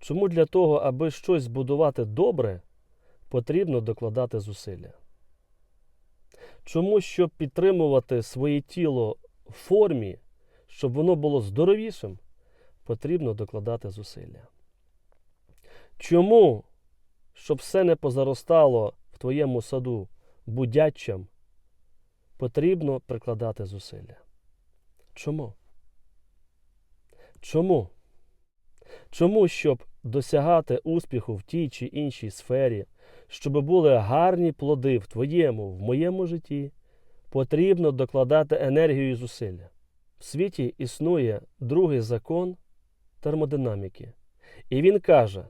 Чому для того, аби щось збудувати добре, потрібно докладати зусилля? Чому, щоб підтримувати своє тіло в формі, щоб воно було здоровішим, потрібно докладати зусилля? Чому, щоб все не позаростало в твоєму саду будяччям, потрібно прикладати зусилля? Чому? Чому? Чому, щоб досягати успіху в тій чи іншій сфері, щоб були гарні плоди в твоєму, в моєму житті, потрібно докладати енергію і зусилля. В світі існує другий закон термодинаміки. І він каже,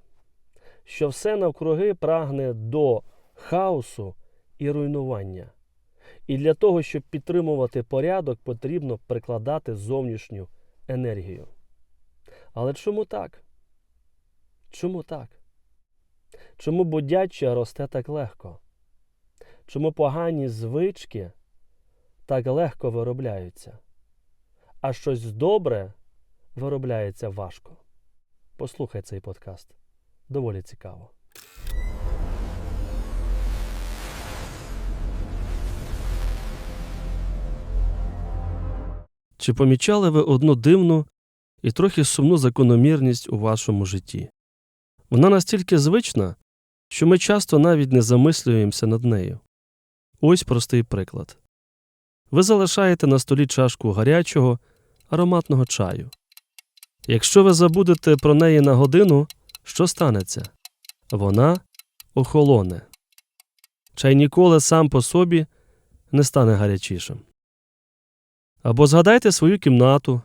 що все навкруги прагне до хаосу і руйнування. І для того, щоб підтримувати порядок, потрібно прикладати зовнішню енергію. Але чому так? Чому так? Чому будяча росте так легко? Чому погані звички так легко виробляються? А щось добре виробляється важко? Послухай цей подкаст. Доволі цікаво. Чи помічали ви одну дивну і трохи сумну закономірність у вашому житті? Вона настільки звична, що ми часто навіть не замислюємося над нею. Ось простий приклад. Ви залишаєте на столі чашку гарячого, ароматного чаю. Якщо ви забудете про неї на годину, що станеться? Вона охолоне. Чай ніколи сам по собі не стане гарячішим. Або згадайте свою кімнату.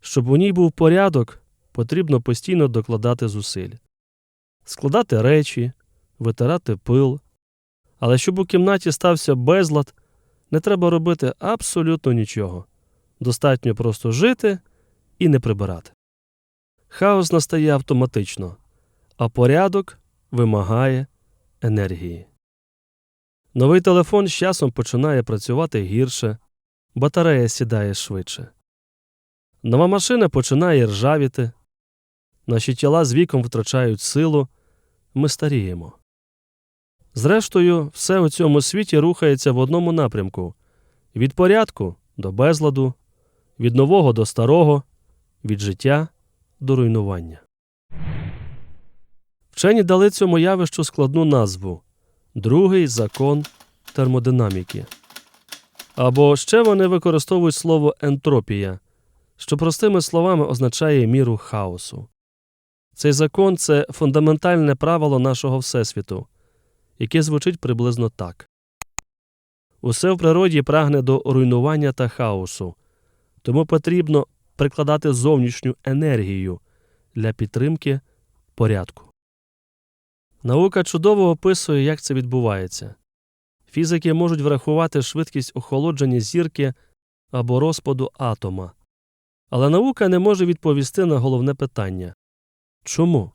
Щоб у ній був порядок, потрібно постійно докладати зусиль, складати речі, витирати пил. Але щоб у кімнаті стався безлад, не треба робити абсолютно нічого. Достатньо просто жити і не прибирати. Хаос настає автоматично, а порядок вимагає енергії. Новий телефон з часом починає працювати гірше, батарея сідає швидше. Нова машина починає ржавіти, наші тіла з віком втрачають силу, ми старіємо. Зрештою, все у цьому світі рухається в одному напрямку від порядку до безладу, від нового до старого, від життя до руйнування. Вчені дали цьому явищу складну назву Другий закон термодинаміки. Або ще вони використовують слово ентропія що простими словами означає міру хаосу. Цей закон це фундаментальне правило нашого Всесвіту, яке звучить приблизно так усе в природі прагне до руйнування та хаосу, тому потрібно прикладати зовнішню енергію для підтримки порядку. Наука чудово описує, як це відбувається. Фізики можуть врахувати швидкість охолодження зірки або розпаду атома. Але наука не може відповісти на головне питання чому?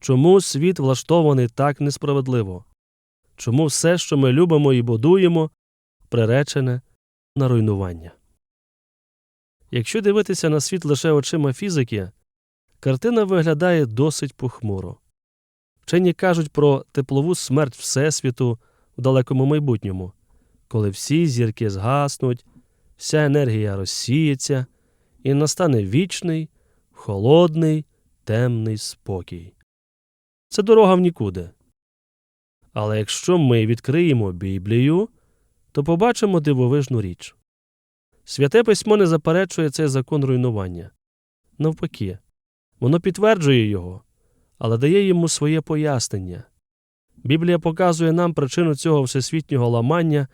Чому світ влаштований так несправедливо? Чому все, що ми любимо і будуємо, приречене на руйнування? Якщо дивитися на світ лише очима фізики, картина виглядає досить похмуро. Вчені кажуть про теплову смерть Всесвіту в далекому майбутньому, коли всі зірки згаснуть, вся енергія розсіється і настане вічний, холодний, темний спокій. Це дорога в нікуди. Але якщо ми відкриємо Біблію, то побачимо дивовижну річ. Святе письмо не заперечує цей закон руйнування. Навпаки, воно підтверджує його, але дає йому своє пояснення. Біблія показує нам причину цього всесвітнього ламання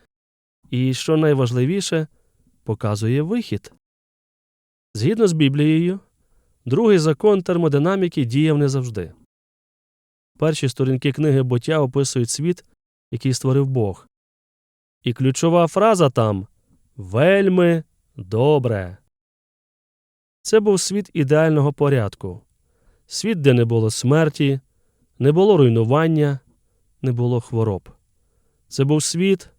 і, що найважливіше, показує вихід. Згідно з Біблією, другий закон термодинаміки діяв не завжди. Перші сторінки книги буття описують світ, який створив Бог. І ключова фраза там вельми добре. Це був світ ідеального порядку, світ, де не було смерті, не було руйнування, не було хвороб. Це був світ,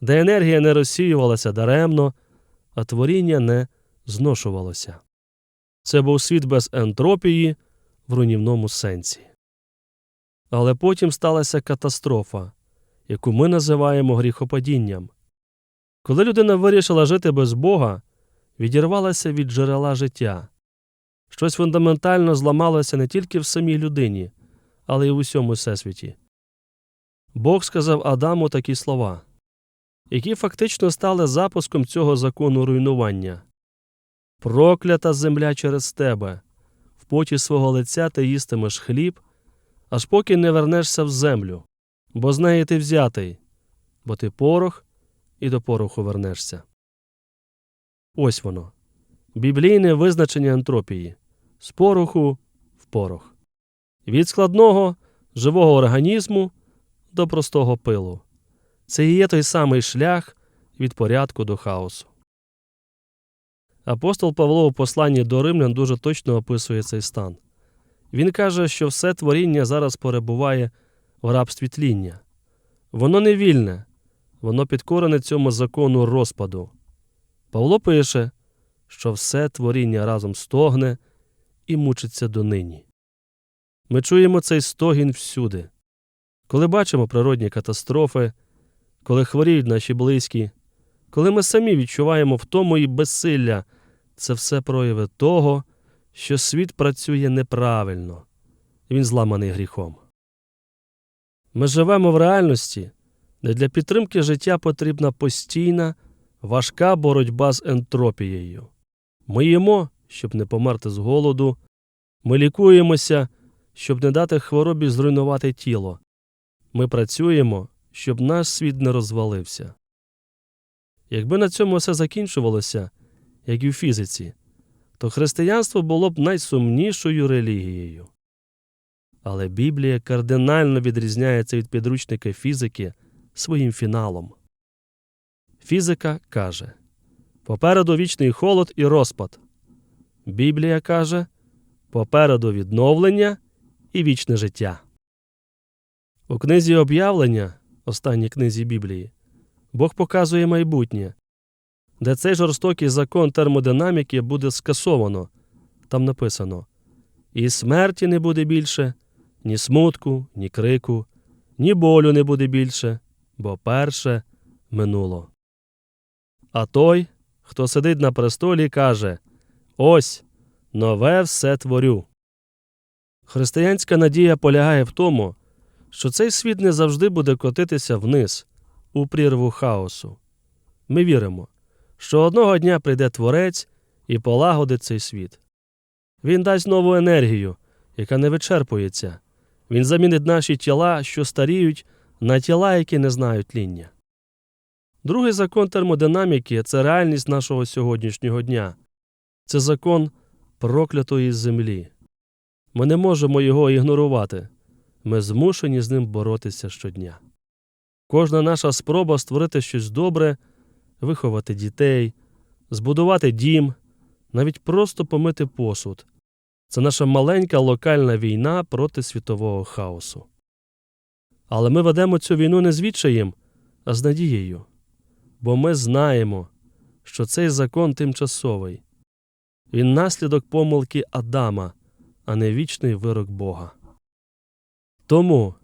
де енергія не розсіювалася даремно, а творіння не зношувалося. Це був світ без ентропії, в руйнівному сенсі. Але потім сталася катастрофа, яку ми називаємо гріхопадінням. Коли людина вирішила жити без Бога, відірвалася від джерела життя. Щось фундаментально зламалося не тільки в самій людині, але й в усьому всесвіті. Бог сказав Адаму такі слова, які фактично стали запуском цього закону руйнування. Проклята земля через тебе, в поті свого лиця ти їстимеш хліб, аж поки не вернешся в землю, бо з неї ти взятий, бо ти порох і до пороху вернешся. Ось воно. Біблійне визначення ентропії з пороху в порох. Від складного живого організму до простого пилу. Це і є той самий шлях від порядку до хаосу. Апостол Павло у посланні до римлян дуже точно описує цей стан. Він каже, що все творіння зараз перебуває в рабстві тління. Воно не вільне, воно підкорене цьому закону розпаду. Павло пише, що все творіння разом стогне і мучиться донині. Ми чуємо цей стогін всюди. Коли бачимо природні катастрофи, коли хворіють наші близькі, коли ми самі відчуваємо втому і безсилля, це все прояви того, що світ працює неправильно, він зламаний гріхом. Ми живемо в реальності, де для підтримки життя потрібна постійна, важка боротьба з ентропією. Ми їмо, щоб не померти з голоду, ми лікуємося, щоб не дати хворобі зруйнувати тіло. Ми працюємо, щоб наш світ не розвалився. Якби на цьому все закінчувалося, як і в фізиці, то християнство було б найсумнішою релігією. Але Біблія кардинально відрізняється від підручника фізики своїм фіналом. Фізика каже попереду вічний холод і розпад. Біблія каже попереду відновлення і вічне життя. У книзі об'явлення, останній книзі Біблії, Бог показує майбутнє, де цей жорстокий закон термодинаміки буде скасовано. Там написано І смерті не буде більше, ні смутку, ні крику, ні болю не буде більше, бо перше минуло. А той, хто сидить на престолі, каже Ось нове все творю. Християнська надія полягає в тому, що цей світ не завжди буде котитися вниз, у прірву хаосу. Ми віримо, що одного дня прийде Творець і полагодить цей світ. Він дасть нову енергію, яка не вичерпується. Він замінить наші тіла, що старіють, на тіла, які не знають тління. Другий закон термодинаміки це реальність нашого сьогоднішнього дня. Це закон проклятої землі. Ми не можемо його ігнорувати. Ми змушені з ним боротися щодня. Кожна наша спроба створити щось добре, виховати дітей, збудувати дім, навіть просто помити посуд це наша маленька локальна війна проти світового хаосу. Але ми ведемо цю війну не з відчаєм, а з надією, бо ми знаємо, що цей закон тимчасовий, він наслідок помилки Адама, а не вічний вирок Бога. Тому,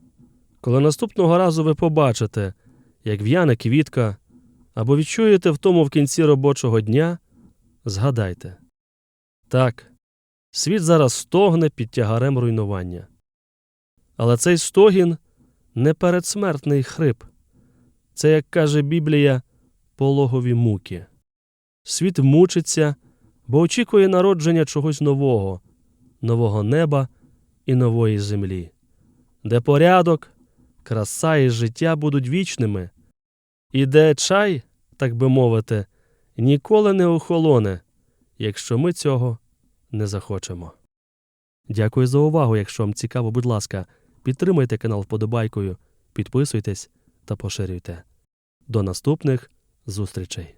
коли наступного разу ви побачите, як в'яне квітка, або відчуєте в тому в кінці робочого дня, згадайте так, світ зараз стогне під тягарем руйнування. Але цей стогін не передсмертний хрип. Це, як каже Біблія, пологові муки. Світ мучиться, бо очікує народження чогось нового, нового неба і нової землі, де порядок, краса і життя будуть вічними, і де чай, так би мовити, ніколи не охолоне, якщо ми цього не захочемо. Дякую за увагу. Якщо вам цікаво, будь ласка, підтримайте канал вподобайкою, підписуйтесь та поширюйте. До наступних зустрічей!